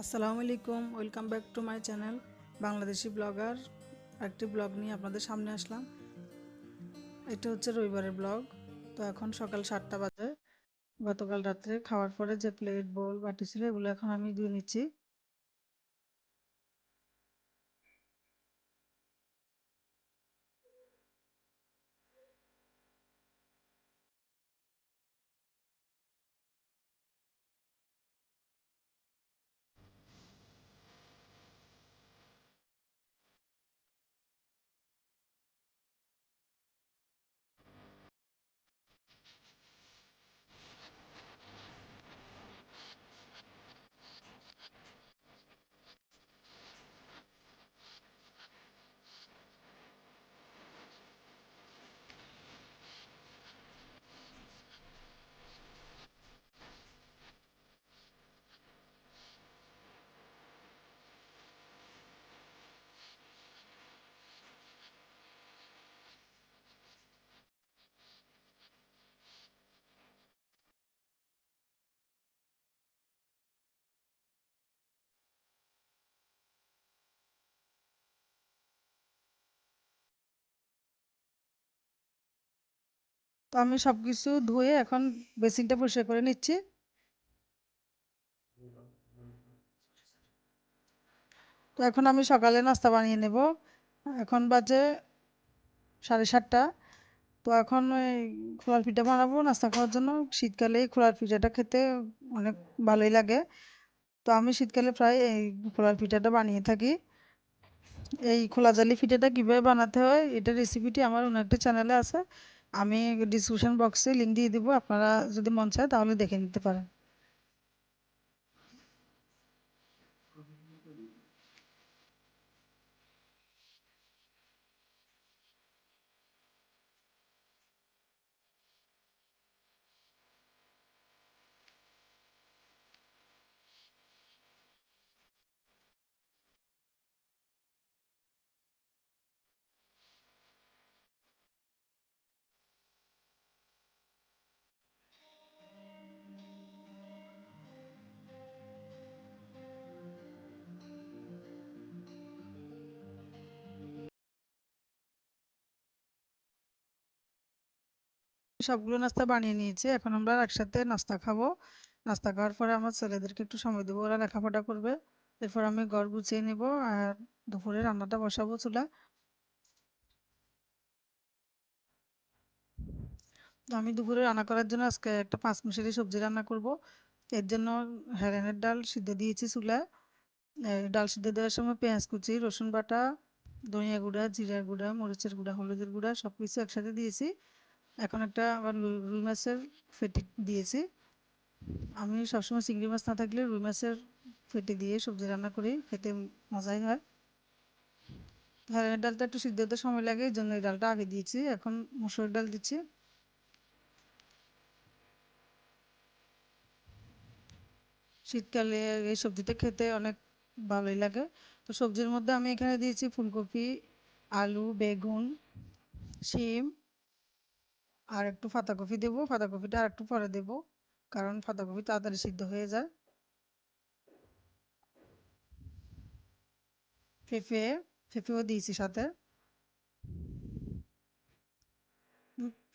আসসালামু আলাইকুম, welcome back to my channel, Bangladeshi vlogger একটি ব্লগ নিয়ে আপনাদের সামনে আসলাম। এটা হচ্ছে রবিবারের ব্লগ, তো এখন সকাল সাতটা বাজে। গতকাল রাত্রে খাওয়ার পরে যে প্লেট বোল বাটি ছিল, এগুলো এখন আমি ধুয়ে নিচ্ছি। তো আমি সবকিছু ধুয়ে এখন বেসিনটা পরিষ্কার করে নিচ্ছি। তো এখন আমি সকালে নাস্তা বানিয়ে নেব। এখন বাজে সাড়ে সাতটা। তো এখন ওই খোলার পিঠা বানাবো, নাস্তা খাওয়ার জন্য। শীতকালে এই খোলার পিঠাটা খেতে অনেক ভালোই লাগে। তো আমি শীতকালে প্রায় এই খোলার পিঠাটা বানিয়ে থাকি। এই খোলা জালি পিঠাটা কীভাবে বানাতে হয়, এটা রেসিপিটি আমার অন্য একটা চ্যানেলে আছে। আমি ডিসক্রিপশন বক্সে লিঙ্ক দিয়ে দেবো আপনারা যদি মন চায় তাহলে দেখে নিতে পারেন। সবগুলো নাস্তা বানিয়ে নিয়েছি। এখন আমরা একসাথে নাস্তা খাব। নাস্তা খাওয়ার পরে আমার ছেলেদেরকে একটু সময় দেবো। ওরা লেখাপড়া করবে। এরপর আমি ঘর গুছিয়ে নিব আর দুপুরে রান্নাটা বসাবো চুলা আমি দুপুরে রান্না করার জন্য আজকে একটা পাঁচমিশালি সবজি রান্না করব। এর জন্য হেরেনের ডাল সিদ্ধ দিয়েছি এই ডাল সিদ্ধ দেওয়ার সময় পেঁয়াজ কুচি, রসুন বাটা, ধনিয়া গুঁড়া জিরা গুঁড়া, মরিচের গুঁড়া, হলুদের গুঁড়া সব কিছু একসাথে দিয়েছি। এখন একটা আবার রুই মাছের ফেটি দিয়েছি। আমি সবসময় চিংড়ি মাছ না থাকলে রুই মাছের ফেটি দিয়ে সবজি রান্না করি, খেতে মজাই হয়। হেরেনের ডালটা একটু সিদ্ধ হতে সময় লাগে, এই জন্য এই ডালটা আগে দিয়েছি, এখন মুসুর ডাল দিচ্ছি। শীতকালে এই সবজিটা খেতে অনেক ভালোই লাগে। তো সবজির মধ্যে আমি এখানে দিয়েছি ফুলকপি, আলু, বেগুন, শিম আর একটু পাতাকপি দেবো পাতাকপিটা আর একটু পরে দেবো, কারণ পাতাকপি তাড়াতাড়ি সিদ্ধ হয়ে যায়। পেঁপে পেঁপেও দিয়েছি সাথে।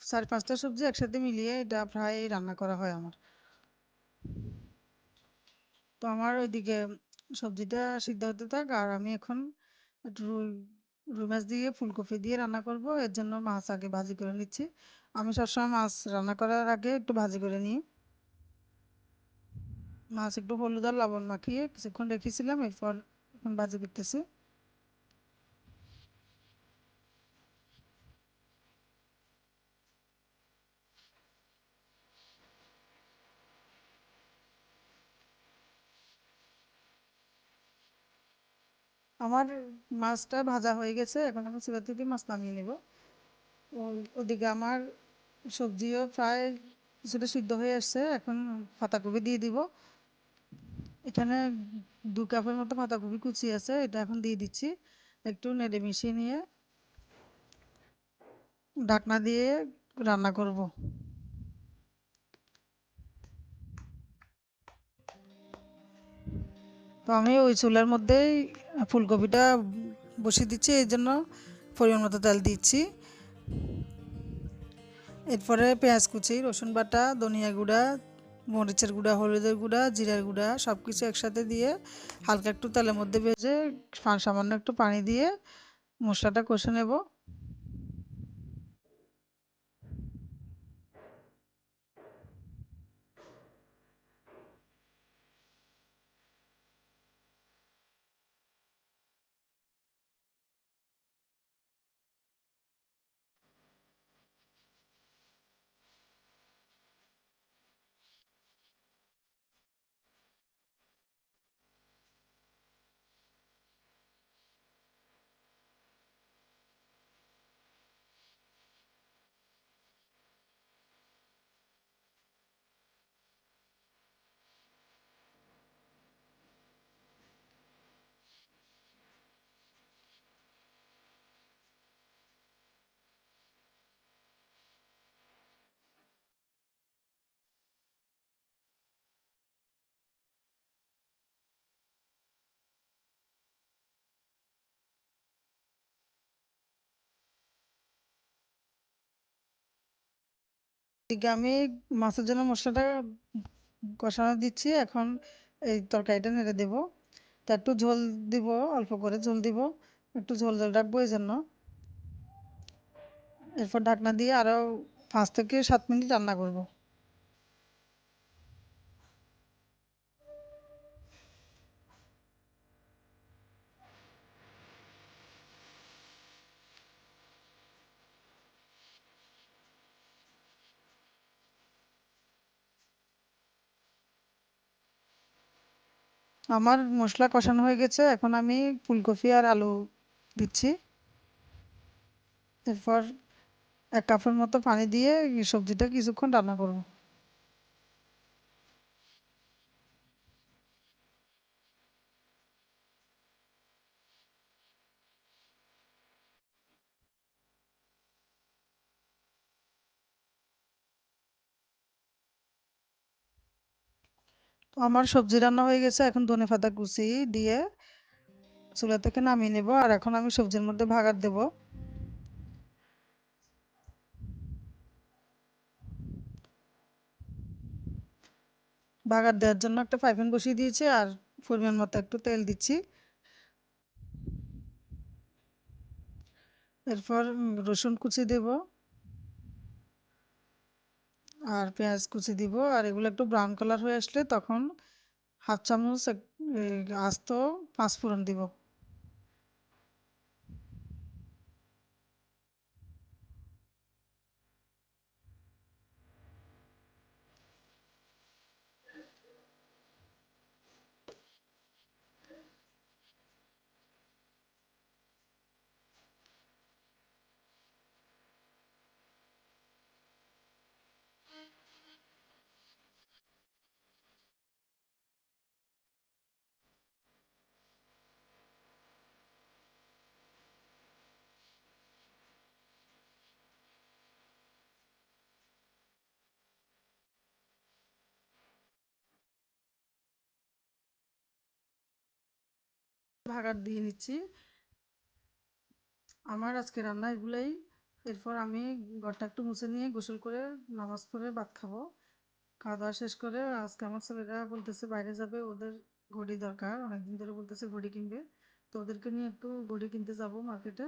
চার পাঁচটা সবজি একসাথে মিলিয়ে এটা প্রায় রান্না করা হয় আমার। তো আমার ওইদিকে সবজিটা সিদ্ধ হতে থাক, আর আমি এখন একটু রুই মাছ দিয়ে ফুলকপি দিয়ে রান্না করব। এর জন্য মাছ আগে ভাজি করে নিচ্ছি। আমি সবসময় মাছ রান্না করার আগে একটু ভাজি করে নিই। মাছ একটু হলুদ আর লবণ মাখিয়ে কিছুক্ষণ রেখেছিলাম, এরপর ভাজি করতেছি। আমার মাছটা ভাজা হয়ে গেছে, এখন আমি চুলা থেকে মাছ নামিয়ে নেব। ওদিকে আমার সবজিও প্রায় কিছুটা সিদ্ধ হয়ে আসছে, এখন পাতাকপি দিয়ে দিব। এখানে দু কাপের মতো পাতাকপি কুচি আছে, এটা এখন দিয়ে দিচ্ছি, একটু নেড়ে মিশিয়ে নিয়ে। ঢাকনা দিয়ে রান্না করব। তো আমি ওই চুলার মধ্যেই ফুলকপিটা বসিয়ে দিচ্ছি এই জন্য পরিমাণ মতো তেল দিচ্ছি। এরপরে পেঁয়াজ কুচি, রসুন বাটা, ধনিয়া গুঁড়া, মরিচের গুঁড়া, হলুদের গুঁড়া, জিরার গুঁড়া সব কিছু একসাথে দিয়ে হালকা একটু তেলের মধ্যে ভেজে সামান্য একটু পানি দিয়ে মশলাটা কষে নেব। এদিকে আমি মাছের জন্য মশলাটা কষানো দিচ্ছি। এখন এই তরকারিটা নেড়ে দেবো। তা একটু ঝোল দিব, অল্প করে ঝোল দিব। একটু ঝোল ঝোল রাখব এই জন্য। এরপর ঢাকনা দিয়ে আরও পাঁচ থেকে সাত মিনিট রান্না করব। আমার মশলা কষানো হয়ে গেছে, এখন আমি ফুলকপি আর আলু দিচ্ছি। এরপর এক কাপের মতো পানি দিয়ে সবজিটা কিছুক্ষণ রান্না করব। তো আমার সবজি রান্না হয়ে গেছে, এখন ধনেপাতা কুচি দিয়ে চুলা থেকে নামিয়ে নেব, আর এখন আমি সবজির মধ্যে ভাগার দেব। ভাগার দেওয়ার জন্য একটা ফ্রাই প্যান বসিয়ে দিয়েছি, আর পরিমাণ মতো একটু তেল দিচ্ছি। এরপর রসুন কুচি দেব। আর পেঁয়াজ কুচি দিব, আর এগুলো একটু ব্রাউন কালার হয়ে আসলে তখন হাফ চামচ আস্ত পাঁচফোড়ন দিব। ভাগার দিয়ে নিচ্ছি। আমার আজকে রান্না এগুলাই। এরপর আমি ঘরটা একটু মুছে নিয়ে গোসল করে, নামাজ পড়ে ভাত খাব। খাওয়া দাওয়া শেষ করে আজকে আমার ছেলেরা বলতেছে বাইরে যাবে, ওদের ঘড়ি দরকার। অনেকদিন ধরে বলতেছে ঘড়ি কিনবে। তো ওদেরকে নিয়ে একটু ঘড়ি কিনতে যাব মার্কেটে।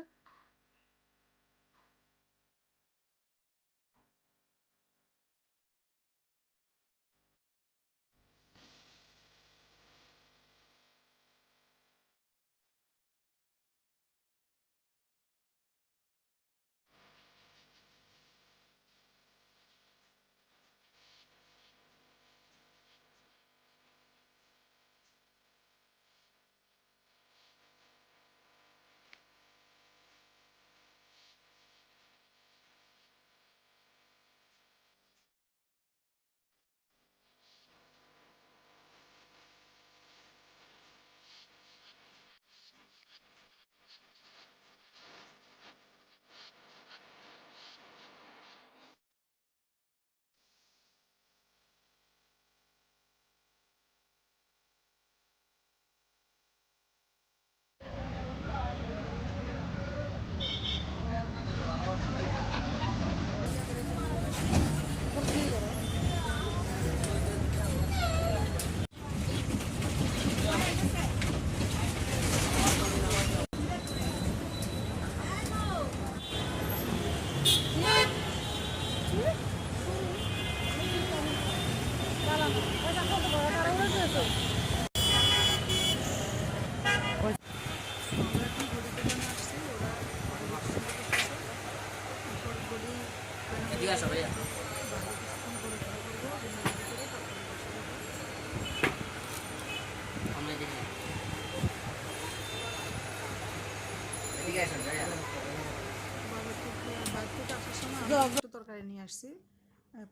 আসছি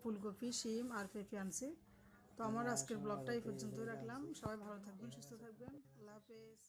ফুলকপি শিম আর পেঁপে আনছি। তো আমার আজকের ব্লগটা এই পর্যন্তই রাখলাম। সবাই ভালো থাকবেন সুস্থ থাকবেন। আল্লাহ হাফেজ।